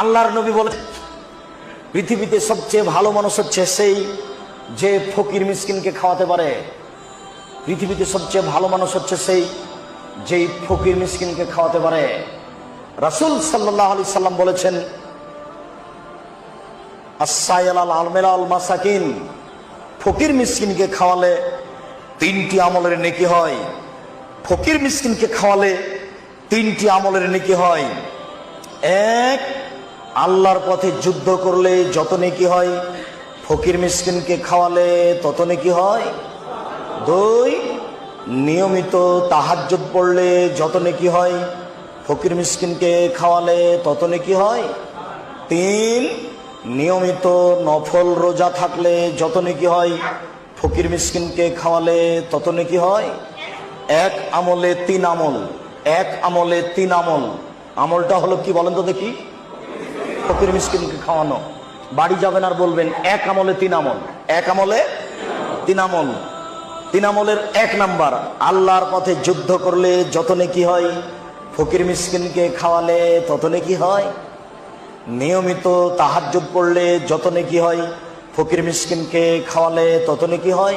আল্লাহর নবী বলে, পৃথিবীতে সবচেয়ে ভালো মানুষ হচ্ছে সেই যে ফকির মিসকিনকে খাওয়াতে পারে। পৃথিবীতে সবচেয়ে ভালো মানুষ হচ্ছে সেই যেই ফকির মিসকিনকে খাওয়াতে পারে। রাসুল সাল্লাহ আলি সাল্লাম বলেছেন মাসাকিন ফকির মিসকিনকে খাওয়ালে তিনটি আমলের নেকি হয়। ফকির মিসকিনকে খাওয়ালে তিনটি আমলের নেকি হয়। এক আল্লাহর পথে যুদ্ধ করলে যত নেকি হয়? ফকির মিসকিনকে খাওয়ালে তত নেকি হয়? দুই, নিয়মিত তাহাজ্জুদ পড়লে যত নেকি হয়? ফকির মিসকিনকে খাওয়ালে তত নেকি হয়? তিন, নিয়মিত নফল রোজা থাকলে যত নেকি হয়? ফকির মিসকিনকে খাওয়ালে তত নেকি হয়? এক আমলে তিন আমল, এক আমলে তিন আমল। আমলটা হলো কি বলেন তো দেখি। ফকির মিসকিনকে খাওয়ানো। বাড়ি যাবেন আর বলবেন, এক আমলে তিন আমল। এক আমলে তিন আমল। তিন আমলের এক নাম্বার, আল্লাহর পথে যুদ্ধ করলে যত নেকি হয়, ফকির মিসকিনকে খাওয়ালে তত নেকি হয়। নিয়মিত তাহার তাহাজ্জুদ পড়লে যত নেকি হয়, ফকির মিসকিনকে খাওয়ালে তত নেকি হয়।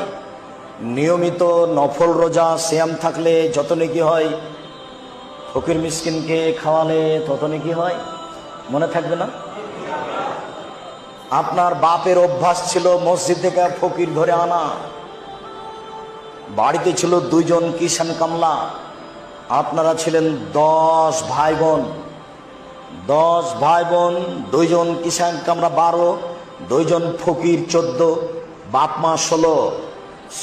নিয়মিত নফল রোজা শ্যাম থাকলে যত নেকি হয়, ফকির মিসকিনকে খাওয়ালে তত নাকি হয়। মনে থাকবে না? আপনার বাপের অভ্যাস ছিল মসজিদ থেকে ফকির ধরে আনা। বাড়িতে ছিল দুইজন কিষান কামলা। আপনারা ছিলেন দশ ভাই বোন দশ ভাই বোন দুইজন কিষান কামরা বারো, দুইজন ফকির চোদ্দ, বাপ মা ষোলো।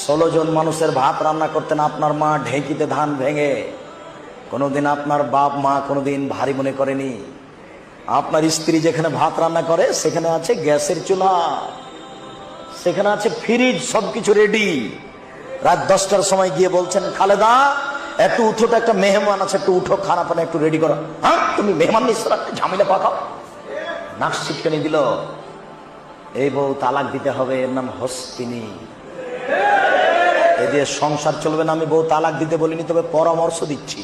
ষোলো জন মানুষের ভাত রান্না করতেন আপনার মা ঢেঁকিতে ধান ভেঙে। কোনোদিন আপনার বাপ মা কোনোদিন ভারী মনে করেনি। আপনার স্ত্রী যেখানে ভাত রান্না করে, সেখানে আছে গ্যাসের চুলা। সেখানে আছে ফ্রিজ, সবকিছু রেডি রাত দশটার সময় গিয়ে বলছেন, খালেদা, একটু উঠো তো, একটা মেহমান আছে, একটু উঠো, খানা পানা একটু রেডি করো। হ্যাঁ তুমি মেহমান নিশ্চয় একটা ঝামেলা পাকাও। নাক ছিটকানি দিল। এই বউ তালাক দিতে হবে, এর নাম হস্তিনী। এ দিয়ে সংসার চলবে না, আমি বউ তালাক দিতে বলিনি, তবে পরামর্শ দিচ্ছি।